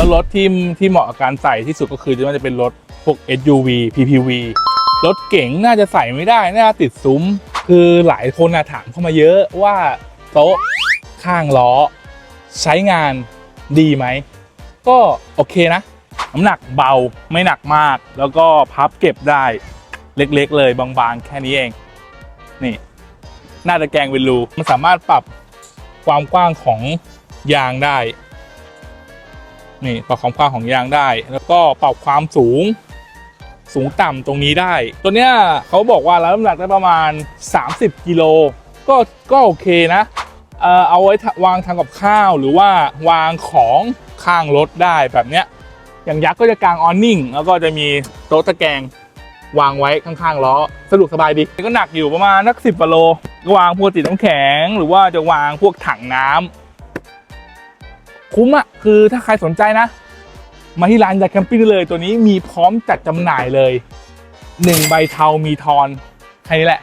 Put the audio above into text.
แล้วรถที่ที่เหมาะกับการใส่ที่สุดก็คือมันจะเป็นรถพวก SUV PPV รถเก๋งน่าจะใส่ไม่ได้ น่าติดซุ้ม คือหลายคนถามเข้ามาเยอะว่าโต๊ะข้างล้อ ใช้งานดีไหม ก็โอเคนะ น้ำหนักเบาไม่หนักมาก แล้วก็พับเก็บได้เล็กๆ เลยบางๆ แค่นี้เอง นี่ หน้าตะแกรงเป็นรู มันสามารถปรับความกว้างของยางได้ นี่ปรับความกว้างของยางได้ แล้วก็ปรับความสูงสูงต่ำตรงนี้ได้ ตัวเนี้ยเขาบอกว่ารับน้ำหนักได้ประมาณ 30 กิโลก็ก็โอเคนะเอ่อเอาไว้วางทำกับข้าวหรือว่าวางของข้างรถได้แบบเนี้ยอย่างยักษ์ก็จะกางออนนิ่งแล้วก็จะมีโต๊ะตะแกรงวางไว้ข้างๆล้อสะดวกสบายดีก็หนักอยู่ประมาณนักสิบกิโลวางพวกติดน้ำแข็ง หรือว่าจะวางพวกถังน้ำ คุ้มอะคือถ้าใครสนใจนะ มาที่ร้านยาแคมปิ้งเลยตัวนี้มีพร้อมจัดจำหน่ายเลยหนึ่งใบเทามีทอนแค่นี้แหละ